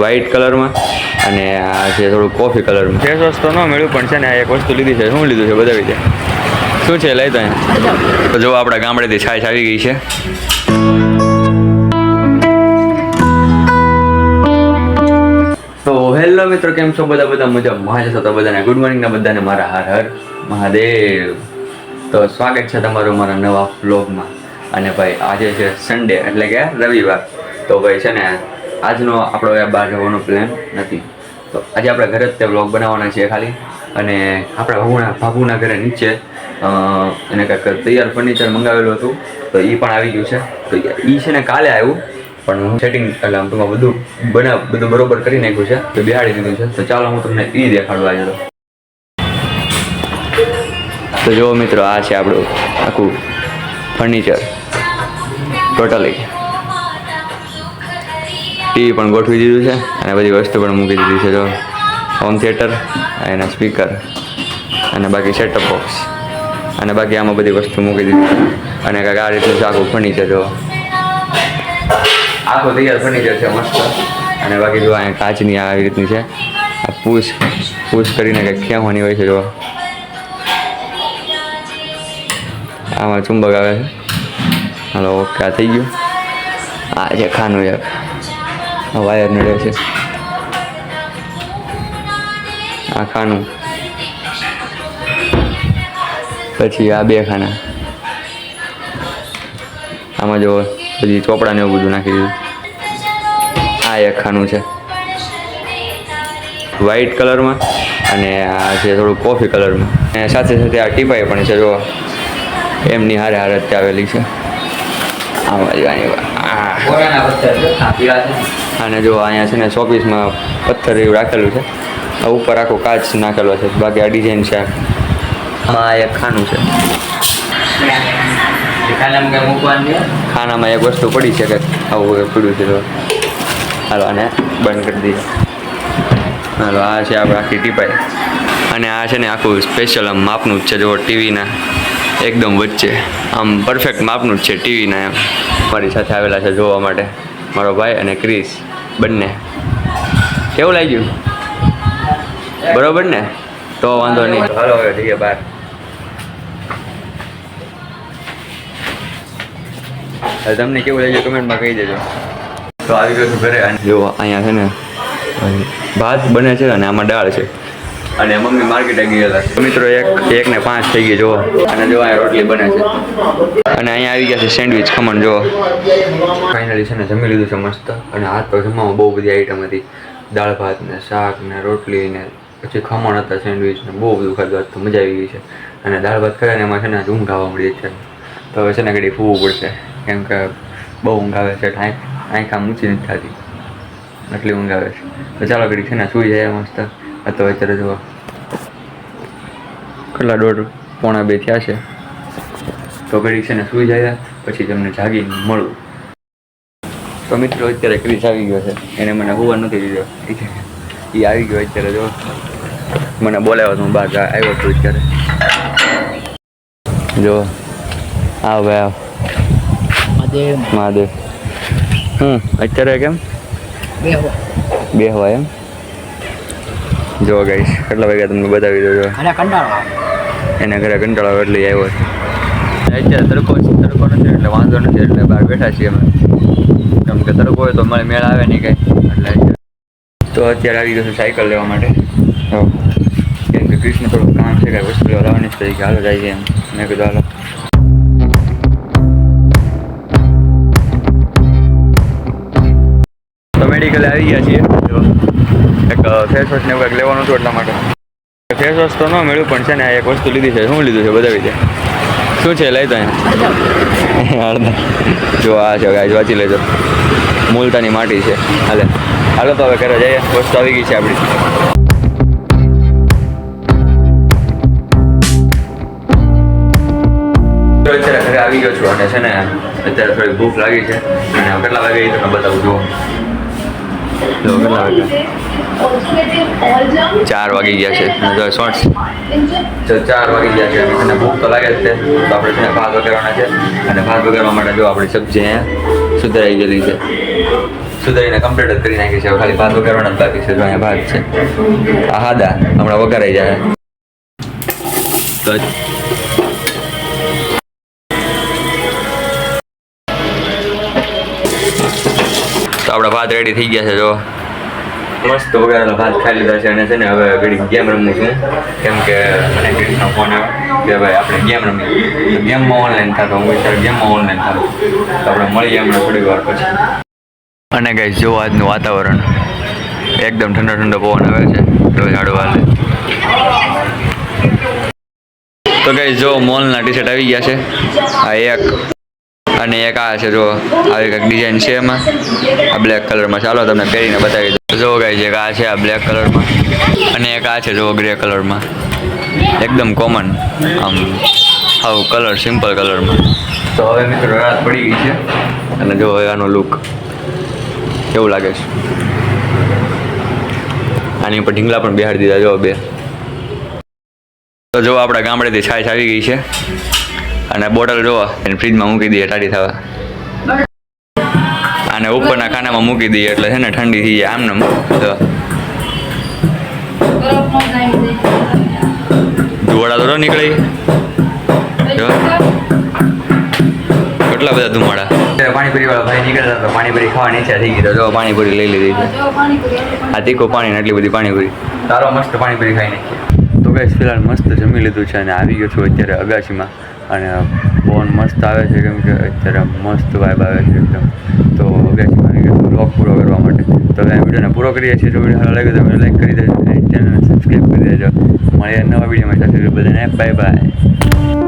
White કલરમાં અને આ છે થોડું કોફી કલરમાં ફેસ વોશ તો ન મળ્યું પણ છે ને આ એક વસ્તુ લીધી છે. શું લીધું છે? બતાવી દે. શું છે લઈ તો જો આપણા ગામડેથી છાશ આવી ગઈ છે. તો હેલો મિત્રો કેમ છો? બધા બધા મજા મજા છો તો બધાને. ગુડ મોર્નિંગ ના બધાને મારા હર હર. મહાદેવ. તો સ્વાગત છે તમારું મારા નવા વ્લોગમાં અને ભાઈ આજે છે સન્ડે એટલે કે રવિવાર. તો ભાઈ છે ને આજનો આપણો બહાર જવાનો પ્લાન નથી. તો આજે આપણે ઘરે જ તે વ્લોગ બનાવવાના છીએ ખાલી. અને આપણા ભાભુના ભાભુના ઘરે નીચે એને કંઈક તૈયાર ફર્નિચર મંગાવેલું હતું. તો એ પણ આવી ગયું છે. તો એ છે ને કાલે આવ્યું પણ હું સેટિંગ એટલે આમ બધું બનાવ બધું બરોબર કરી નાખ્યું છે. તો બિહાડી દીધું છે. તો ચાલો હું તમને એ દેખાડવા આવ્યો તો જો મિત્રો, આ છે આપણું આખું ફર્નિચર ટોટલી ટીવી પણ ગોઠવી દીધું છે અને બધી વસ્તુ પણ મૂકી દીધી છે જો. હોમ થિયેટર એના સ્પીકર અને બાકી સેટઅપ બોક્સ અને બાકી આમાં બધી વસ્તુ મૂકી દીધી અને કાંઈક આ રીતનું આખું ફર્નિચર જો. આખું તૈયાર ફર્નિચર છે મસ્ત. અને બાકી જો અહીંયા કાચની આવી રીતની છે. આ પૂછ પૂછ કરીને કંઈક ખેવાની હોય છે જો. આમાં ચુંબક આવે છે. હાલો ઓકે આ થઈ ગયું. આ છે ખાનું એક. આ વાયર નડ્યો છે. આ ખાનું. પછી આ બે ખાના. આમાં જો પછી ચોપડાને એવું બધું નાખી દીધું. આ એક ખાનું છે. વ્હાઈટ કલરમાં અને આ છે થોડું કોફી કલરમાં અને સાથે સાથે આ ટીપાઈ પણ છે જો એમની હારે હારે આવેલી છે. આમાં જો અહીંયા આ. અને જો અહીંયા છે ને શોપીસમાં પથ્થર એવું રાખેલું છે, આ ઉપર આખો કાચ નાખેલો છે, બાકી આ ડિઝાઇન છે. આમાં એક ખાનું છે. ખાનામાં એક વસ્તુ પડી છે કે આવું પડ્યું છે, તો હાલો આને બંધ કરી દઈએ. હાલો, આ છે આપણે આખી ટીપાઈ. અને આ છે ને આખું સ્પેશિયલ આમ માપનું જ છે જો ટીવીના એકદમ વચ્ચે. આમ પરફેક્ટ માપનું જ છે, ટીવીના એમ. મારી સાથે આવેલા છે જોવા માટે. મારો ભાઈ અને ક્રિસ. બંને. કેવું લાગ્યું? બરોબર ને? તો વાંધો નહીં. હાલો હવે જઈએ બહાર. તમને કેવું લાગ્યું કમેન્ટમાં કહી દેજો. તો આવી ગયો ઘરે. અને જો અહીંયા છે ને ભાત બને છે અને આમાં દાળ છે. અને મમ્મી માર્કેટે ગયેલા છે. મિત્રો એક એક ને પાંચ થઈ ગઈ જો અને જો અહીંયા રોટલી બને છે. અને અહીંયા આવી ગયા છે સેન્ડવિચ ખમણ જો ફાઇનલી છે ને જમી લીધું છે મસ્ત. અને હાથ તો જમવામાં બહુ બધી આઈટમ હતી. દાળ ભાત ને શાક ને રોટલી ને પછી ખમણ હતા સેન્ડવિચ ને બહુ બધું ખાધું. હતું મજા આવી ગઈ છે. અને દાળ ભાત ખાય ને એમાં છે ને ઊંઘ આવવા મળી છે. તો હવે છે ને ઘડી ફૂવું પડશે. કેમ કે બહુ ઊંઘ આવે છે. આંખ આંખ આમ ઊંચી નથી થતી. એટલી ઊંઘ આવે છે. તો ચાલો ઘડી છે ને સૂઈ જાય મસ્ત. આ તો અત્યારે જુઓ. કેટલા દોઢ પોણા બે થયા છે. તો ઘડી છે ને સૂઈ જાય પછી તમને જાગીને મળું. તો મિત્રો અત્યારે ક્રિસ આવી ગયો છે. એને મને હોવા નથી દીધો. એ આવી ગયો અત્યારે જો મને બોલાવ્યો તો હું બહાર આવ્યો હતો અત્યારે. જો આવ ભાઈ આવ. મહાદેવ. મહાદેવ. હમ અત્યારે કેમ? બે હવા એમ? જો ગાઈશ કેટલા વાગ્યા તમને બતાવી દો એને કંટાળો એના ઘરે કંટાળો એટલે આવ્યો. છે અત્યારે તડકો છે તડકો નથી એટલે વાંધો નથી એટલે બહાર બેઠા છીએ અમે. કેમ કે તડકો હોય તો મને મેળ આવે નહીં કાંઈ. એટલે તો અત્યારે આવી ગયો છું સાયકલ લેવા માટે. કેમ કે કૃષ્ણ થોડું કામ છે કાંઈ વસ્તુ લેવા લાવવાની તરીકે હાલો જાય એમ. મેં કીધું હાલો. મેડિકલે આવી ગયા છીએ. એક ફેસ વોશ ને એવું કંઈક લેવાનું હતું એટલા માટે. ફેસ વોશ તો ન મળ્યું પણ છે ને આ એક વસ્તુ લીધી છે. શું લીધું છે? બતાવી દે. શું છે? લઈ તો અહીંયા જો આ છે ગાય વાંચી લેજો. મૂલતાની માટી છે. હાલે. હાલો તો હવે ઘરે જઈએ. વસ્તુ આવી ગઈ છે આપણી. અત્યારે ઘરે આવી ગયો છું અને છે ને અત્યારે થોડી ભૂખ લાગી છે. અને કેટલા વાગે એ તમને બતાવું જુઓ. જો કેટલા વાગે ચાર વાગી ગયા છે. જો શોર્ટ્સ તો ચાર વાગી ગયા છે. અને ભૂખ તો લાગે જ છે. તો આપણે છે ભાત વગાડવાના છે. અને ભાત વગાડવા માટે જો આપણી સબ્જી અહીંયા સુધરાઈ ગયેલી છે. સુધારીને કમ્પ્લીટ જ કરી નાખી છે. ખાલી ભાત વઘારવાના જ બાકી છે. જો અહીંયા ભાત છે. આ હાદા હમણાં વઘારાઈ જાય. તો તો આપણા ભાત રેડી થઈ ગયા છે, જો. મસ્ત વઘારેલા ભાત ખાઈ લીધા છે અને છે ને હવે ઘડી ગેમ રમું છું. કેમ કે મને ઘડીનો ફોન આવ્યો કે ભાઈ આપણે ગેમ રમીએ. ગેમમાં ઓનલાઈન થતો હું વિચાર ગેમમાં ઓનલાઈન થતો તો આપણે મળીએ હમણાં થોડી વાર પછી. અને ગઈ જો આજનું વાતાવરણ. એકદમ ઠંડો ઠંડો પવન આવે છે. રોજ ઝાડવા તો ગઈ જો મોલના ટી શર્ટ આવી ગયા છે. આ એક અને એક આ છે જો આવી કંઈક ડિઝાઇન છે એમાં. આ બ્લેક કલરમાં ચાલો તમને પહેરીને બતાવી દઉં. જો ગાઈ એક આ છે આ બ્લેક કલરમાં અને એક આ છે જો ગ્રે કલરમાં એકદમ કોમન આમ, આવું કલર સિમ્પલ કલરમાં તો હવે મિત્રો, રાત પડી ગઈ છે અને જો હવે આનો લુક કેવું લાગે છે. આની ઉપર ઢીંગલા પણ બિહાડી દીધા જો બે. તો જો આપણા ગામડેથી છાશ આવી ગઈ છે. અને બોટલ જોવા એને ફ્રીજમાં મૂકી દઈએ ટાઢી થવા. અને ઉપરના ખાનામાં મૂકી દઈએ એટલે છે ને ઠંડી થઈ જાય આમને જો ધુવાડા તો નીકળી. જો કેટલા બધા ધુમાડા? પાણીપુરી વાળા ભાઈ નીકળતા તો પાણીપુરી ખાવાની ઈચ્છા થઈ ગઈ તો જો પાણીપુરી લઈ લીધી. આ તીખું પાણી ને એટલી બધી પાણીપુરી. તારો મસ્ત પાણીપુરી ખાઈ નાખી. તો ગઈશ ફિલહાલ મસ્ત જમી લીધું છે અને આવી ગયો છું અત્યારે અગાશીમાં. અને પવન મસ્ત આવે છે, કેમ કે અત્યારે મસ્ત વાઇબ આવે છે એકદમ. તો ગયો બ્લોગ પૂરો કરવા માટે. તો હવે વિડીયોને પૂરો કરીએ છીએ. જો વીડિયો સારો લાગે તો લાઈક કરી દેજો ચેનલને સબસ્ક્રાઈબ કરી દેજો. મળીએ નવા વિડીયોમાં સાથે. બધાને બાય બાય